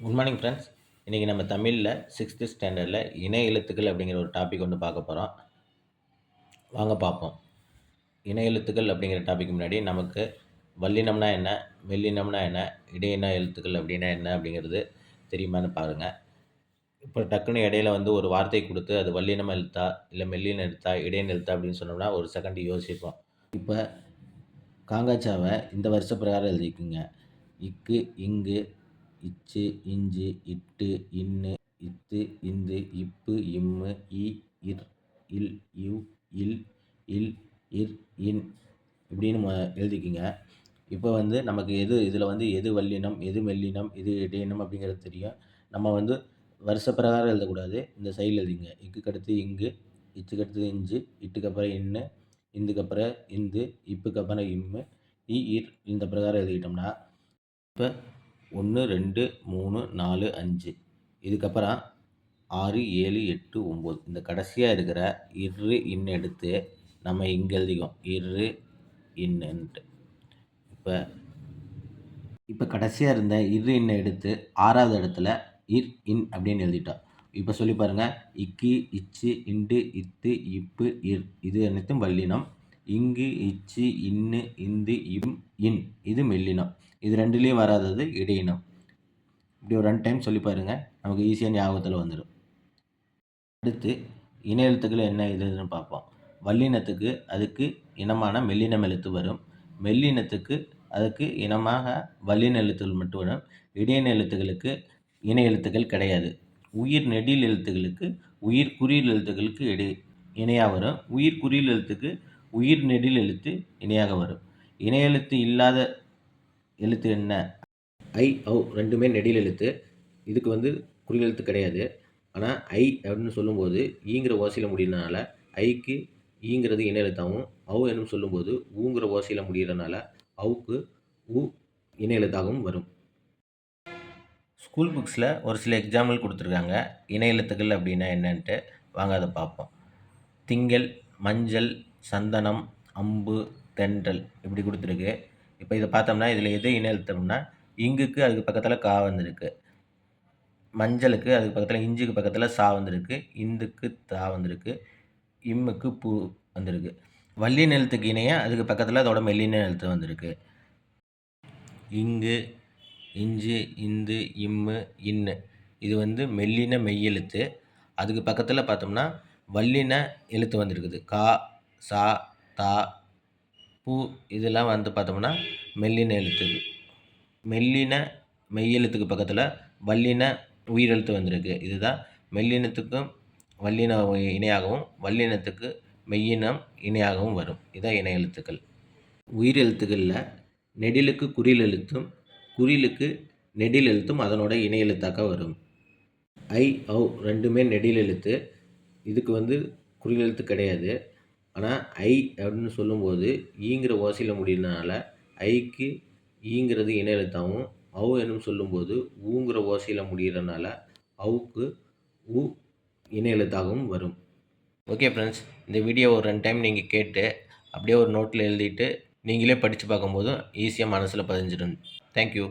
Good morning friends இன்றைக்கி நம்ம தமிழில் சிக்ஸ்த்து ஸ்டாண்டர்டில் இணை எழுத்துக்கள் அப்படிங்கிற ஒரு டாபிக் வந்து பார்க்க போகிறோம் வாங்க பார்ப்போம். இணை எழுத்துக்கள் அப்படிங்கிற டாபிக் முன்னாடி நமக்கு வல்லினம்னா என்ன மெல்லினம்னா என்ன இடையின எழுத்துக்கள் அப்படின்னா என்ன அப்படிங்கிறது தெரியுமான்னு பாருங்கள் இப்போ டக்குன்னு இடையில வந்து ஒரு வார்த்தை கொடுத்து அது வல்லினம் எழுத்தா இல்லை மெல்லின எழுத்தா இடையின எழுத்தா அப்படின்னு சொன்னோம்னா ஒரு செகண்ட் யோசிப்போம். இப்போ காங்காச்சாவை இந்த வருஷ பிரகாரம் எழுதிக்குங்க. இக்கு இங்கு இச்சு இஞ்சு இட்டு இன்னு இத்து இந்து இப்பு இம்மு இ இர் இல் இவ் இல் இல் இர் இன் இப்படின்னு ம எழுதிக்கிங்க இப்போ வந்து நமக்கு எது இதில் வந்து எது வல்லினம் எது மெல்லினம் எது இடையினம் அப்படிங்கிறது தெரியும். நம்ம வந்து வருஷ பிரகாரம் எழுதக்கூடாது. இந்த சைடில் எழுதிங்க. இக்கு அடுத்து இங்கு இச்சுக்கு அடுத்து இஞ்சு இட்டுக்கு அப்புறம் இன்னு இந்துக்கு அப்புறம் இந்து இப்புக்கு அப்புறம் இம்மு இ இர் இந்த பிரகாரம் எழுதிக்கிட்டோம்னா இப்போ ஒன்று ரெண்டு மூணு நாலு அஞ்சு. இதுக்கப்புறம் ஆறு ஏழு எட்டு ஒம்பது. இந்த கடைசியாக இருக்கிற இரு இன் எடுத்து நம்ம இங்கே எழுதிக்கும் இரு இன்னுன்ட்டு இப்போ இப்போ கடைசியாக இருந்த இரு இன்னை எடுத்து ஆறாவது இடத்துல இர் இன் அப்படின்னு எழுதிட்டோம். இப்போ சொல்லி பாருங்கள் இக்கு இச்சு இண்டு இத்து இப்பு இர். இது அனைத்தும் வல்லினம். இங்கு இச்சு இன்னு இந்து இம் இன். இது மெல்லினம். இது ரெண்டுலேயும் வராதது இடையினம். இப்படி ஒரு ரெண்டு டைம் சொல்லி பாருங்கள் நமக்கு ஈஸியாக ஞாபகத்தில் வந்துடும் அடுத்து இன எழுத்துக்கள் என்ன இதுன்னு பார்ப்போம். வல்லினத்துக்கு அதுக்கு இனமான மெல்லினம் எழுத்து வரும். மெல்லினத்துக்கு அதுக்கு இனமாக வல்லின எழுத்துக்கள் மட்டும் வரும். இடையின எழுத்துக்களுக்கு இன எழுத்துக்கள் கிடையாது. உயிர் நெடில் எழுத்துக்களுக்கு உயிர் குறியில் எழுத்துக்களுக்கு இடை இணையாக வரும். உயிர் குறியில் எழுத்துக்கு உயிர் நெடில் எழுத்து இணையாக வரும். இணையெழுத்து இல்லாத எழுத்து என்ன? ஐ ஔ ரெண்டுமே நெடில் எழுத்து. இதுக்கு வந்து குறியெழுத்து கிடையாது. ஆனால் ஐ அப்படின்னு சொல்லும்போது ஈங்கிற ஓசையில் முடியறனால ஐக்கு ஈங்கிறது இணை எழுத்தாகவும் ஔ என்னும் சொல்லும்போது ஊங்கிற ஓசையில் முடிகிறனால அவுக்கு உ இணை எழுத்தாகவும் வரும். ஸ்கூல் புக்ஸில் ஒரு சில எக்ஸாம்பிள் கொடுத்துருக்காங்க. இணை எழுத்துக்கள் அப்படின்னா என்னன்ட்டு. வாங்க அதை பார்ப்போம். திங்கள் மஞ்சள் சந்தனம் அம்பு தென்றல் இப்படி கொடுத்துருக்கு. இப்போ இதை பார்த்தோம்னா இதில் எது இணை இங்குக்கு அதுக்கு பக்கத்தில் கா வந்திருக்கு. மஞ்சளுக்கு அதுக்கு பக்கத்தில் இஞ்சுக்கு பக்கத்தில் சா வந்திருக்கு. இந்துக்கு தா வந்திருக்கு. இம்முக்கு பூ வந்திருக்கு. வல்லின எழுத்துக்கு இணையாக அதுக்கு பக்கத்தில் அதோட மெல்லின எழுத்து வந்திருக்கு. இங்கு இஞ்சு இந்து இம்மு இன்னு. இது வந்து மெல்லின மெய்யெழுத்து. அதுக்கு பக்கத்தில் பார்த்தோம்னா வல்லின எழுத்து வந்திருக்குது. கா சா தா பூ இதெல்லாம் வந்து பார்த்தோம்னா மெல்லின எழுத்து மெல்லின மெய்யெழுத்துக்கு பக்கத்தில் வல்லின உயிரெழுத்து வந்திருக்கு. இதுதான் மெல்லினத்துக்கும் வல்லின இணையாகவும் வல்லினத்துக்கு மெய்யினம் இணையாகவும் வரும். இதான் இணை எழுத்துக்கள். உயிர் எழுத்துக்களில் நெடிலுக்கு குறில் எழுத்தும் குறிலுக்கு நெடில் எழுத்தும் அதனோட இணை எழுத்தாக வரும். ஐ ஔ ரெண்டுமே நெடில் எழுத்து. இதுக்கு வந்து குறில் எழுத்து கிடையாது. ஆனால் ஐ அப்படின்னு சொல்லும்போது ஈங்கிற ஓசையில் முடியறதுனால ஐக்கு ஈங்கிறது இணை எழுத்தாகவும் ஔ என்னும் சொல்லும்போது ஊங்கிற ஓசையில் முடிகிறனால அவுக்கு உ இணை எழுத்தாகவும் வரும். ஓகே ஃப்ரெண்ட்ஸ் இந்த வீடியோ ஒரு ரெண்டு டைம் நீங்கள் கேட்டு அப்படியே ஒரு நோட்டில் எழுதிட்டு நீங்களே படித்து பார்க்கும்போதும் ஈஸியாக மனசில் பதிஞ்சிடும். தேங்க்யூ